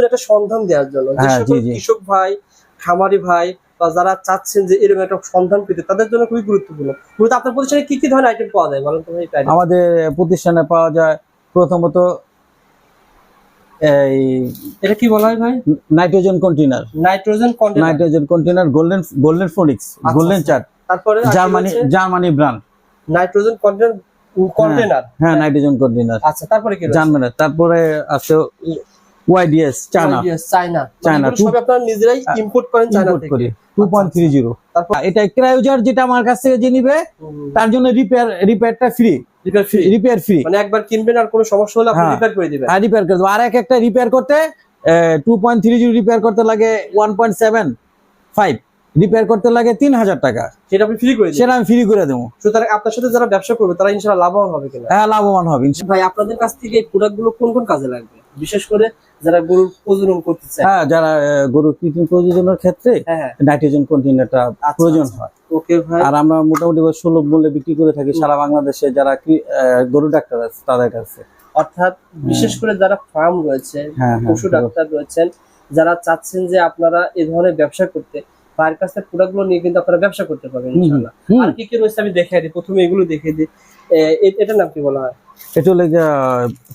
একটা সন্ধান দেওয়ার জন্য। হ্যাঁ। কৃষক ভাই খামারি ভাই বা যারা চাচ্ছেন যে এরকম একটা সন্ধান পেতে তাদের জন্য খুবই গুরুত্বপূর্ণ। মূলত আপনার প্রতিষ্ঠানে কি কি ধরনের আইটেম পাওয়া যায়? বলেন তো ভাই আমাদের প্রতিষ্ঠানে পাওয়া যায় প্রথমত এই এটা কি বলা হয় ভাই? Nitrogen container nitrogen container nitrogen container golden golden phoenix golden আচ্ছা। চার্ট। তারপরে Germany Germany brand. Nitrogen container container হ্যাঁ নাইট্রোজেন কন্টেনার আচ্ছা তারপরে কি? জার্মানি তারপরে আছে YDS China Yes, China China, China সব আপনারা নিজেরাই ইম্পোর্ট করেন চায়না থেকে। করি। টু পয়েন্ট থ্রি জিরো তারপর? এটা ক্রায়োজার যেটা আমার কাছ থেকে যে নিবে তার জন্য repair রিপেয়ারটা free repair free repair free মানে একবার কিনবেন আর কোনো সমস্যা হলে আপনি হ্যাঁ। রিপেয়ার করে দিবেন। আর রিপেয়ার করে দেবো। আর এক একটা রিপেয়ার করতে two point three zero repair করতে লাগে one point seven five repair করতে লাগে তিন হাজার টাকা। সেটা আপনি ফ্রি করে দিবেন সেটা আমি ফ্রি করে দেবো। সুতরাং আপনার সাথে যারা ব্যবসা করবে তারা ইনশাআল্লাহ লাভবান হবে কিনা। হ্যাঁ লাভবান হবে। ইনশাল্লাহ। ভাই আপনাদের কাছ থেকে এই প্রোডাক্টগুলো কোন কোন কাজে লাগবে? বিশেষ করে যারা গরুর প্রজনন করতে চায়। হ্যাঁ যারা গরুর কৃত্রিম প্রযোজনের ক্ষেত্রে হ্যাঁ হ্যাঁ। নাইট্রোজেন কন্টেনারটা আচ্ছা, প্রয়োজন আচ্ছা। হয়। ওকে ভাই। আর আমরা মোটামুটি সুলভ মূল্যে বিক্রি করে থাকি সারা বাংলাদেশে যারা গরু ডাক্তার আছে তাদের কাছে। অর্থাৎ বিশেষ করে যারা ফার্ম রয়েছে হ্যাঁ হ্যাঁ পশু ডাক্তার রয়েছেন যারা চাচ্ছেন যে আপনারা এই ধরনের ব্যবসা করতে ভাইয়ের কাছে প্রোডাক্টগুলো নিয়ে কিন্তু আপনারা ব্যবসা করতে পারবেন ইনশাআল্লাহ। আর কি কি রয়েছে আমি দেখাই দিই প্রথমে এগুলো দেখিয়ে দিই। এটার নাম কি বলা হয়? এটা হলো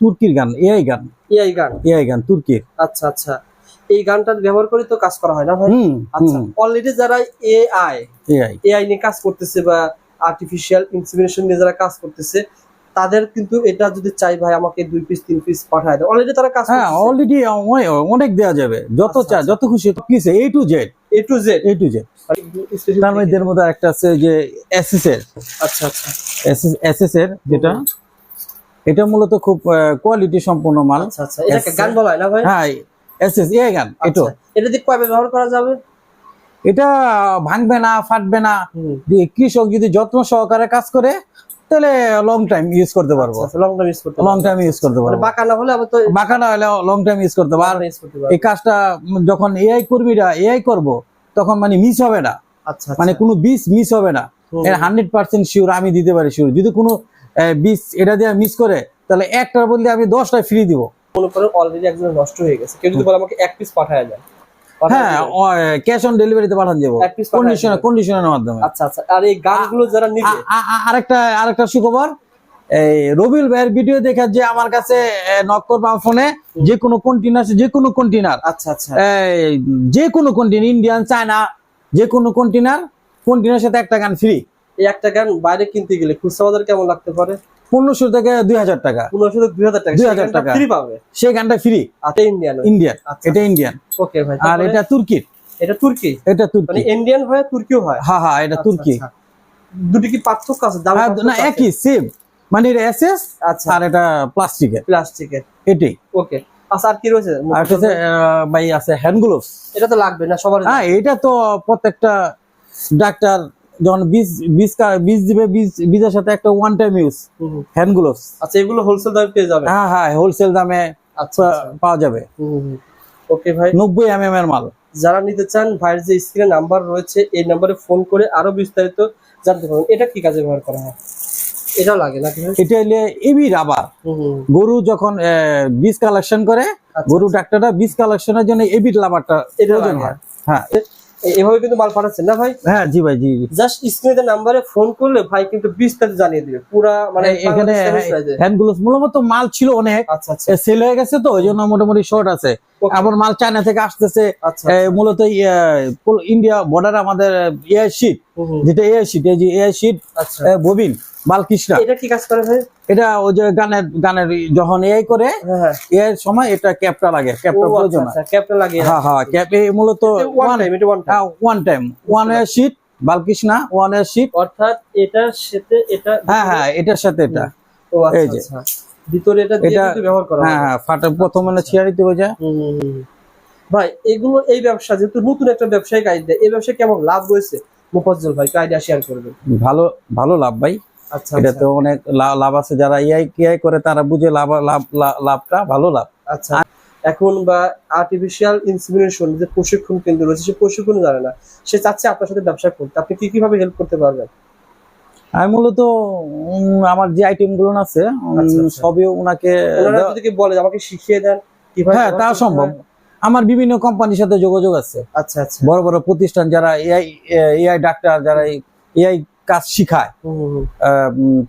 তুর্কির গান এআই গান। এআই গান? এআই গান তুর্কির আচ্ছা আচ্ছা। এই গানটা ব্যবহার করে তো কাজ করা হয় না ভাই? আচ্ছা অলরেডি যারা এআই এআই। এআই নিয়ে কাজ করতেছে বা আর্টিফিশিয়াল ইনসিমিনেশন নিয়ে যারা কাজ করতেছে তাদের কিন্তু এটা যদি চাই ভাই আমাকে দুই পিস তিন পিস পাঠায় দেয়। অলরেডি তারা কাজ হ্যাঁ অলরেডি অনেক দেওয়া যাবে। যত আচ্ছা, চা আচ্ছা। যত খুশি পিসে A to Z A to Z A to Z তার মধ্যে এর মধ্যে একটা আছে যে এসএস এর আচ্ছা আচ্ছা। এসএস এর যেটা এটা মূলত খুব কোয়ালিটি সম্পন্ন মাল। আচ্ছা আচ্ছা। এটাকে গান বলা হয় না ভাই? হ্যাঁ এসএস এ গান এটা আচ্ছা, এটা। দিয়ে কয় ব্যবহার করা যাবে? এটা ভাঙবে না ফাটবে না। কৃষক যদি যত্ন সহকারে কাজ করে তাহলে লং টাইম ইউজ করতে পারব। লং টাইম ইউজ করতে লং টাইম ইউজ করতে মানে পারব। বাঁকা না হলে তো বাঁকা না হলে লং টাইম ইউজ করতে পারব। এই কাজটা যখন এআই কর্মীরা এআই করব তখন মানে মিস হবে না। আচ্ছা মানে কোনো বীজ মিস হবে না। এর হান্ড্রেড পার্সেন্ট শিওর আমি দিতে পারি শিওর যদি কোনো বীজ এটা দিয়ে মিস করে তাহলে একটার বদলে আমি দশটা ফ্রি দিব। মনে অলরেডি একজন নষ্ট হয়ে গেছে। কেউ যদি বলে আমাকে এক পিস পাঠায় যায় হ্যাঁ দিবেন? ক্যাশ অন ডেলিভারিতে পাঠান যাব এক piece পাঠায় কন্ডিশনার দিবেন। মাধ্যমে। আচ্ছা আচ্ছা আর এই গানগুলো যারা নিবে? আ- আ- আ- আরেকটা আরেকটা সুখবর। এই রবিউল ভাইয়ের ভিডিও দেখা যে আমার কাছে নক করবা ফোনে যে কোনো কন্টেনার যে কোনো কন্টেনার আচ্ছা আচ্ছা। যে কোনো কন্টেনার ইন্ডিয়ান চায়না যে কোনো কন্টেনার কন্টেনার সাথে একটা গান ফ্রি এই একটা গান বাইরে কিনতে গেলে খুচরা বাজার কেমন লাগতে পারে? পনেরোশো থেকে দুই হাজার টাকা। পনেরোশো দুই হাজার টাকা। 2000 টাকা। ফ্রি পাবে? সেই গানটা ফ্রি আচ্ছা ইন্ডিয়ান ইন্ডিয়ান আচ্ছা। এটা ইন্ডিয়ান ওকে ভাই আর এটা তুর্কির এটা তুর্কি? এটা মানে ইন্ডিয়ান হয় তুর্কিও হয়? হ্যাঁ হ্যাঁ এটা আচ্ছা, তুর্কি। আচ্ছা। দুটি কি পার্থক্য আছে? দাম হ্যাঁ, না একই সেম মানে এটা এসএস আচ্ছা। আর এটা প্লাস্টিকের প্লাস্টিকের এটাই ওকে আচ্ছা আর কি রয়েছে? আর ভাই আছে হ্যান্ড গ্লোভস এটা তো লাগবে না সবার হ্যাঁ এটা তো প্রত্যেকটা ডাক্তার যখন বীজ বীজ কা- বীজ দিবে বীজ বীজের সাথে একটা one time use. Hand gloves আচ্ছা এগুলো হোলসেল দামে পেয়ে যাবে? হ্যাঁ হ্যাঁ হোলসেল দামে আচ্ছা পাওয়া যাবে। ওকে ভাই। নব্বই এম এম এর মাল। যারা নিতে চান ভাইয়ের যে স্ক্রিনে নাম্বার রয়েছে এই নাম্বারে ফোন করে আরও বিস্তারিত জানতে পারবেন। এটা কি কাজে ব্যবহার করা হয়? এটাও লাগে নাকি ভাই? এটা হলে এবি রাবার গরু যখন বীজ কালেকশন করে আচ্ছা, গরু ডাক্তাররা বীজ কালেকশনের জন্য এবি রাবারটা এটা প্রয়োজন হয়। হ্যাঁ। এভাবে কিন্তু মাল পাঠাচ্ছেন না ভাই? হ্যাঁ জি ভাই জি জাস্ট স্ক্রিনে নাম্বারে ফোন করলে ভাই কিন্তু বিস্তারিত জানিয়ে দিবে। পুরা মানে এখানে হ্যান্ড গ্লোভস মূলত মাল ছিল অনেক। আচ্ছা আচ্ছা। সেল হয়ে গেছে তো ওই জন্য মোটামুটি শর্ট আছে। আমার মাল চায়না থেকে আসতেছে। আচ্ছা মূলত ইন্ডিয়া বর্ডার আমাদের এয়ার শিট যেটা এয়ার শিট এই যে এয়ার শিট আচ্ছা। ববিন বালকৃষ্ণা। এটা কি কাজ করে ভাই? এটা ওই যে গানের গানের যখন এআই করে হ্যাঁ হ্যাঁ। এর সময় এটা ক্যাপটা লাগে ক্যাপটা প্রয়োজন আচ্ছা, আচ্ছা, ক্যাপটা লাগিয়ে হ্যাঁ হ্যাঁ ক্যাপ এই মূলত ওয়ান টাইম এটা one time one time one air sheet Balkrishna one air sheet অর্থাৎ এটার সাথে এটা হ্যাঁ হ্যাঁ এটার সাথে এটা। ও আচ্ছা এই। আচ্ছা। ভিতরে এটা দিয়ে ব্যবহার করা হ্যাঁ হ্যাঁ। ফাটা প্রথমে ছিয়ারিতে হয়ে যায়। ভাই এগুলো এই ব্যবসা যেহেতু নতুন একটা ব্যবসায়িক আইডিয়া এই ব্যবসায় কেমন লাভ রয়েছে? মুফাজ্জল ভাই আইডিয়া শেয়ার করবেন। ভালো ভালো লাভ ভাই। আচ্ছা এটা আচ্ছা। তো অনেক লাভ আছে। যারা এআই কেআই করে তারা বুঝে লাভ লাভ লাভটা ভালো লাভ। আচ্ছা। এখন বা আর্টিফিশিয়াল ইনসিমিনেশন যে প্রশিক্ষণ কেন্দ্র রয়েছে সে প্রশিক্ষণ জানে না। সে চাচ্ছে আপনার সাথে ব্যবসা করতে। আপনি কি কীভাবে হেল্প করতে পারবেন? আমি মূলত আমার যে আইটেমগুলো আছে আচ্ছা। সবই ওনাকে যদি বলে আমাকে শিখিয়ে দেন হ্যাঁ তা সম্ভব। আমার বিভিন্ন কোম্পানির সাথে যোগাযোগ আছে। আচ্ছা আচ্ছা। বড় বড় প্রতিষ্ঠান যারা এআই এআই ডাক্তার যারা এআই কাজ শিখায়।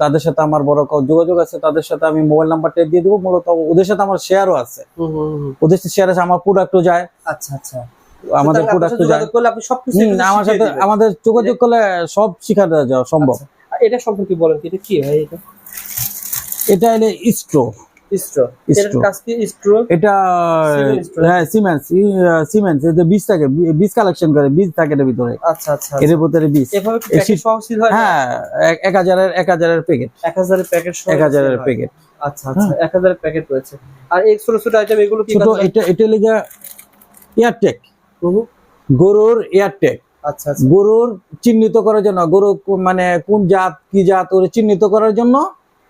তাদের সাথে আমার বড় কাউ যোগাযোগ আছে তাদের সাথে আমি মোবাইল নাম্বারটা দিয়ে দেবো মূলত ওদের সাথে আমার শেয়ারও আছে। ওদের সাথে শেয়ার আছে আমার প্রোডাক্টও যায়। আচ্ছা আচ্ছা। আমাদের যোগাযোগ করলে আপনি সবকিছু আমার সাথে আমাদের যোগাযোগ করলে সব শিখা যাওয়া সম্ভব। আচ্ছা। এটা সম্পর্কে বলেন কি এটা কি হয় এটা? এটা হলে স্ট্রো এটা। হ্যাঁ সিমেন্স সিমেন্স বীজ থাকে বীজ কালেকশন করে বীজ থাকে ভিতরে। আচ্ছা আচ্ছা এর ভিতরে বীজ হয় হ্যাঁ এক- হাজারের এক হাজারের প্যাকেট এক হাজারের প্যাকেট এক হাজারের প্যাকেট আচ্ছা আচ্ছা এক হাজারের প্যাকেট রয়েছে। আর এই ছোট ছোট আইটেম এগুলো কি? এটা এটা লেগে এয়ারটেক। গরুর এয়ারটেক আচ্ছা আচ্ছা। গরুর চিহ্নিত করার জন্য গরু মানে কোন জাত কি জাত ওর চিহ্নিত করার জন্য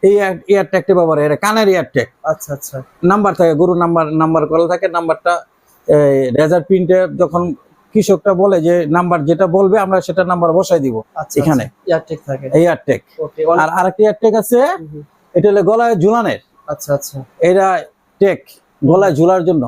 এই এয়ারটেকটা ব্যবহার এটা কানের আচ্ছা আচ্ছা। নাম্বার থাকে নাম্বার নাম্বার করা থাকে নাম্বারটা রেজার প্রিন্টে যখন কৃষকটা বলে যে নাম্বার যেটা বলবে আমরা সেটা নাম্বার বসাই দিব আচ্ছা এখানে। এয়ারটেক থাকে। এয়ারটেক আর আরেকটি এয়ারটেক আছে এটা হলো গলায় ঝুলানের। আচ্ছা আচ্ছা। এটা টেক গলায় ঝুলার জন্য।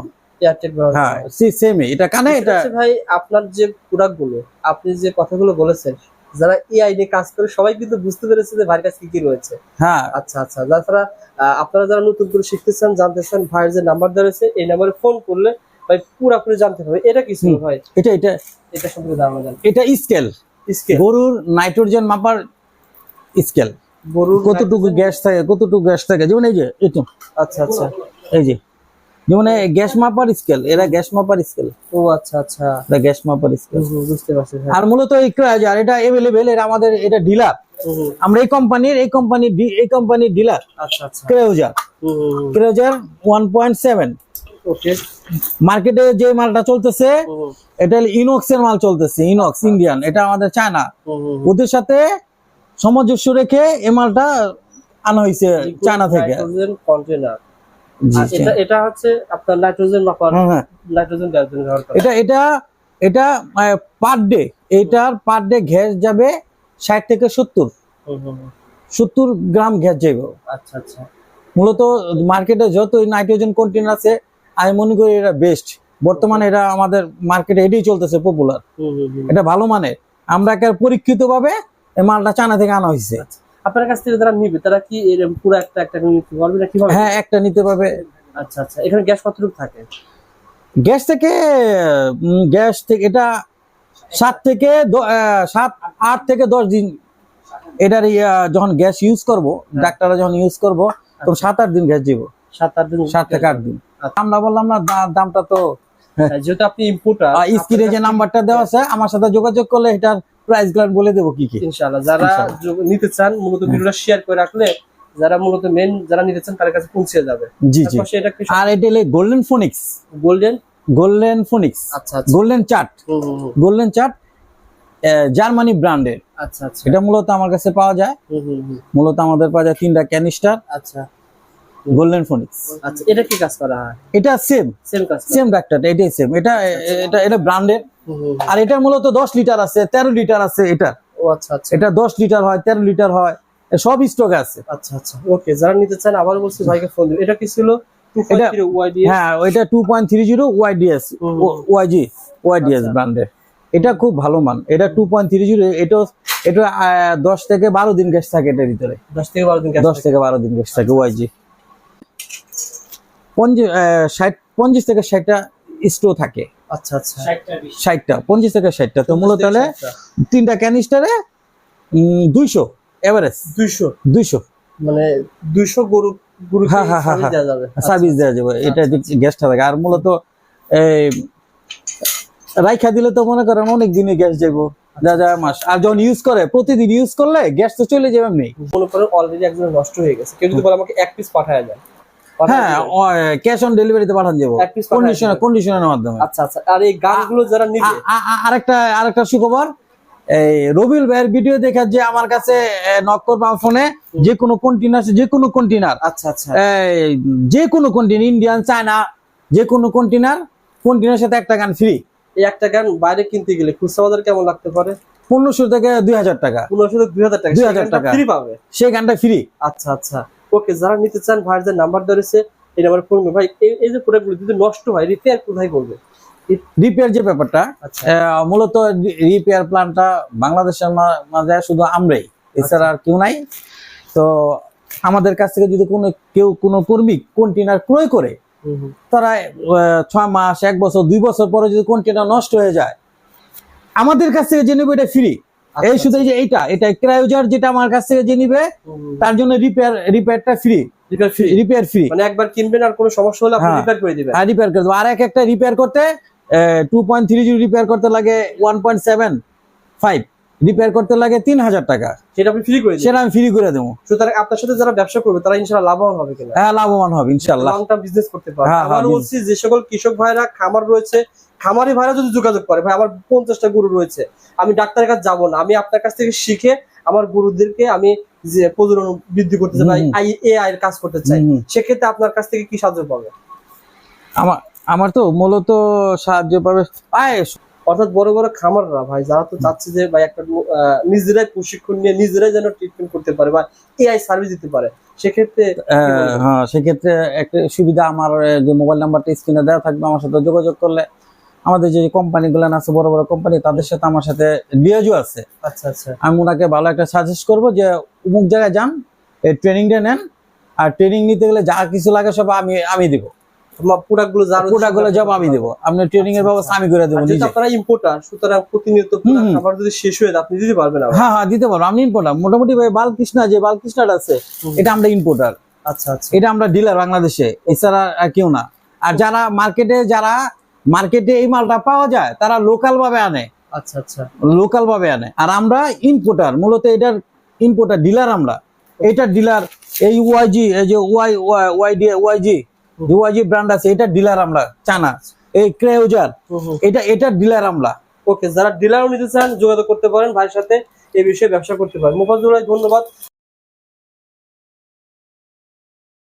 হ্যাঁ। সেমই এটা কানে এটা আচ্ছা ভাই আপনার যে প্রোডাক্টগুলো আপনি যে কথাগুলো বলেছেন যারা এআই নিয়ে কাজ করে সবাই কিন্তু বুঝতে পেরেছে যে ভাইয়ের কাছে কি কি রয়েছে। হ্যাঁ। আচ্ছা আচ্ছা আহ, আপনারা যারা নতুন করে শিখতেছেন জানতেছেন ভাইয়ের যে নাম্বার দেওয়া রয়েছে এই নাম্বারে ফোন করলে ভাই পুরোপুরি জানতে পারবে এটা কি ছিল হুম। ভাই এটা এটা। এটা সম্পর্কে জানা জান এটা স্কেল। স্কেল। গরুর নাইট্রোজেন মাপার স্কেল। গরুর কতটুকু গ্যাস থাকে কতটুকু গ্যাস থাকে? যেমন এই যে এটা আচ্ছা আচ্ছা। এই যে। যেমন এই গ্যাস মাপার স্কেল এরা গ্যাস মাপার স্কেল। ও আচ্ছা আচ্ছা। এটা গ্যাস মাপার স্কেল। বুঝতে পারছি আর মূলত এই ক্রাজার এটা এভেলেবেল এটা আমাদের এটা ডিলার আমরা এই কোম্পানির এই কোম্পানির এই কোম্পানির ডিলার আচ্ছা আচ্ছা। One point seven okay. মার্কেটে যে মালটা চলতেছে এটা ইনক্স এর মাল চলতেছে ইনক্স ইন্ডিয়ান এটা আমাদের চায়না। ওদের সাথে সামঞ্জস্য রেখে এই মালটা আনা হয়েছে চায়না থেকে। কন্টেনার এটা এটা হচ্ছে আপনার নাইট্রোজেন মাপার হ্যাঁ, হ্যাঁ। নাইট্রোজেন দেওয়ার জন্য ব্যবহার এটা এটা এটা পার ডে এইটার পার ডে গ্যাস যাবে ষাট থেকে সত্তর। সত্তর গ্রাম গ্যাস যাবে আচ্ছা আচ্ছা। মূলত মার্কেটে যত নাইট্রোজেন কন্টেনার আছে আমি মনে করি এটা বেস্ট বর্তমানে এটা আমাদের মার্কেটে এটাই চলতেছে পপুলার। এটা ভালো মানের। আমরা পরীক্ষিত ভাবে মালটা চায়না থেকে আনা হয়েছে আপনার কাছ থেকে যারা নিবে তারা কি এরকম পুরো একটা একটা নিতে পারবে না কীভাবে? হ্যাঁ একটা নিতে পারবে। আচ্ছা আচ্ছা। এখানে গ্যাস কতটুকু থাকে? গ্যাস থেকে গ্যাস থেকে এটা সাত থেকে সাত আট থেকে দশ দিন এটার যখন গ্যাস ইউজ করব ডাক্তাররা যখন ইউজ করব তখন সাত আট দিন গ্যাস দিব। সাত আট দিন সাত থেকে আট দিন। আচ্ছা। আমরা বললাম না দামটা তো হ্যাঁ, যেহেতু আপনি ইম্পোর্টার স্ক্রিনে যে নাম্বারটা দেওয়া আছে আমার সাথে যোগাযোগ করলে এটার প্রাইসগুলো বলে দেবো কি কি। ইনশাআল্লাহ যারা নিতে চান মূলত ভিডিওটা শেয়ার করে রাখলে যারা মূলত মেন যারা নিতে চান তার কাছে পৌঁছে যাবে। জি জি। আর এটা golden phoenix golden golden phoenix আচ্ছা গোল্ডেন হুম। গোল্ডেন চার্ট জার্মানি ব্র্যান্ডের আচ্ছা আচ্ছা। এটা মূলত আমার কাছে পাওয়া যায়। মূলত আমাদের পাওয়া যায় তিনটা ক্যানিস্টার আচ্ছা। গোল্ডেন ফোনিক্স আচ্ছা এটা কি কাজ করা হয়? এটা সেম সেম কাজ? সেম ডাক্তারটা এটাই সেম এটা এটা এটা ব্র্যান্ডের। আর এটার মূলত দশ লিটার আছে তেরো লিটার আছে এটা। ও আচ্ছা আচ্ছা। এটা দশ লিটার হয় তেরো লিটার হয় সব স্টক আছে। আচ্ছা আচ্ছা ওকে যারা নিতে চান আবার বলছি ভাইকে ফোন দিন এটা কি ছিল? এটা- হ্যাঁ ওইটা two point three zero YDS YG YDS আচ্ছা। ব্র্যান্ডের এটা খুব ভালো মান। এটা টু পয়েন্ট থ্রি জিরো এটা এটা আহ, দশ থেকে বারো দিন গ্যাস থাকে এটার ভিতরে। দশ থেকে বারো দিন গ্যাস দশ থেকে। বারো দিন গ্যাস থাকে ওয়াইজি পঞ্চাশ ষাট পঞ্চাশ থেকে ষাটটা স্টো থাকে। আচ্ছা আচ্ছা। ষাটটা পঞ্চাশ থেকে ষাটটা। তো মূলত হলে তিনটা ক্যানিস্টারে দুইশো এভারেজ দুইশো। দুইশো। মানে দুইশো গরু গরু হ্যাঁ, হ্যাঁ, হ্যাঁ, আচ্ছা, সার্ভিস দেওয়া যাবে। এটা গ্যাসটা থাকে। আর মূলত এই রাইখা দিলে তো মনে করেন অনেক দিনে গ্যাস যাব যা যা মাস। আর যখন ইউজ করে প্রতিদিন ইউজ করলে গ্যাস তো চলে যাবে এমনি। মনে করেন অলরেডি একজন নষ্ট হয়ে গেছে। কেউ যদি বলে আমাকে এক পিস পাঠায় পাঠায় হ্যাঁ দিবেন? ক্যাশ অন ডেলিভারিতে পাঠান যাব এক piece পাঠায় কন্ডিশনার দিবেন। মাধ্যমে। আচ্ছা আচ্ছা আর এই গানগুলো যারা নিবে? আ- আ- আ- আরেকটা আরেকটা সুখবর। এই রবিউল ভাইয়ের ভিডিও দেখা যে আমার কাছে নক করবা ফোনে যে কোনো কন্টেনার যে কোনো কন্টেনার আচ্ছা আচ্ছা। যে কোনো কন্টেনার ইন্ডিয়ান চায়না যে কোনো কন্টেনার কন্টেনার সাথে একটা গান ফ্রি এই একটা গান বাইরে কিনতে গেলে খুচরা বাজার কেমন লাগতে পারে? পনেরোশো থেকে দুই হাজার টাকা। পনেরোশো থেকে দুই হাজার টাকা 2000 টাকা। ফ্রি পাবে? সেই গানটা ফ্রি আচ্ছা আচ্ছা। ওকে যারা নিতে চান ভাইয়ের যে নাম্বার ধরেছে এই নাম্বারে ফোন ভাই এই- যে প্রোডাক্টগুলো যদি নষ্ট হয় রিপেয়ার কোথায় করবে? রিপেয়ার যে ব্যাপারটা আচ্ছা। মূলত রিপেয়ার প্ল্যানটা বাংলাদেশের মাঝে শুধু আমরাই এছাড়া আর কেউ নাই। তো আমাদের কাছ থেকে যদি কোনো কেউ কোনো কর্মী কন্টেনার ক্রয় করে। তারা ছয় মাস এক বছর দুই বছর পরে যদি কন্টেনার নষ্ট হয়ে যায় আমাদের কাছ থেকে যে নেবে এটা ফ্রি এই শুধু এই যে এইটা এটা ক্রায়োজার যেটা আমার কাছ থেকে যে নিবে। তার জন্য রিপেয়ার রিপেয়ারটা ফ্রি রিপেয়ার ফ্রি মানে একবার কিনবেন আর কোনো সমস্যা হলে আপনি হ্যাঁ। রিপেয়ার করে দিবেন। আর রিপেয়ার করে দেবো। আর এক একটা রিপেয়ার করতে two point three zero repair করতে লাগে one point seven five repair করতে লাগে তিন হাজার টাকা। সেটা আপনি ফ্রি করে সেটা আমি ফ্রি করে দেবো। সুতরাং আপনার সাথে যারা ব্যবসা করবে তারা ইনশাআল্লাহ লাভবান হবে কিনা। হ্যাঁ লাভবান হবে ইনশাল্লাহ লং টার্ম বিজনেস করতে পারবে। হ্যাঁ, হ্যাঁ, বলছি যে সকল কৃষক ভাইরা খামার রয়েছে খামারি ভাইরা যদি যোগাযোগ করে ভাই আমার পঞ্চাশটা গরু রয়েছে আমি ডাক্তারের কাছে যাব না আমি আপনার কাছ থেকে শিখে আমার গরুদেরকে আমি যে প্রজনন বৃদ্ধি করতে চাই। আই এ কাজ করতে চাই সেক্ষেত্রে আপনার কাছ থেকে কি সাহায্য পাবে? আমার আমার তো মূলত সাহায্য পাবে আয় অর্থাৎ বড় বড় খামাররা ভাই যারা তো চাচ্ছে যে ভাই একটা নিজেরাই প্রশিক্ষণ নিয়ে নিজেরাই যেন ট্রিটমেন্ট করতে পারে বা এআই সার্ভিস দিতে পারে সেক্ষেত্রে হ্যাঁ সেক্ষেত্রে একটা সুবিধা আমার যে মোবাইল নাম্বারটা স্ক্রিনে দেওয়া থাকবে আমার সাথে যোগাযোগ করলে আমাদের যে কোম্পানি কোম্পানিগুলো আছে বড় বড় কোম্পানি তাদের সাথে আমার সাথে লিয়াজও আছে। আচ্ছা আচ্ছা। আমি ওনাকে ভালো একটা সাজেস্ট করব যে অমুক জায়গায় যান এই ট্রেনিংটা নেন আর ট্রেনিং নিতে গেলে যা কিছু লাগে সব আমি আমি দিব। প্রোডাক্টগুলো আমি দেবো। আপনার ট্রেনিং এর ব্যবস্থা আমি করে দেবো আর যেহেতু নিজে আপনারা ইম্পোর্টার সুতরাং প্রতিনিয়ত যদি শেষ হয়ে আপনি দিতে পারবেন হ্যাঁ হ্যাঁ দিতে পারব। আমি ইম্পোর্টার মোটামুটি ভাই বালকৃষ্ণা যে বালকৃষ্ণাটা আছে এটা আমরা ইম্পোর্টার আচ্ছা আচ্ছা। এটা আমরা ডিলার বাংলাদেশে এছাড়া কেউ না। আর যারা মার্কেটে যারা মার্কেটে এই মালটা পাওয়া যায় তারা লোকাল ভাবে আনে। আচ্ছা আচ্ছা। লোকাল ভাবে আনে। আর আমরা ইম্পোর্টার মূলত এটার ইম্পোর্টার ডিলার আমরা। এটার ডিলার এই ওয়াইজি এই যে ওয়াই ওয়াইডি ওয়াইজি যে ওয়াইজি ব্র্যান্ড আছে এটার ডিলার আমরা চানা এই ক্রেউজার এটা এটার ডিলার আমরা। ওকে যারা ডিলারও নিতে চান যোগাযোগ করতে পারেন ভাইয়ের সাথে এই বিষয়ে ব্যবসা করতে পারেন। মোফাজুল ভাই ধন্যবাদ।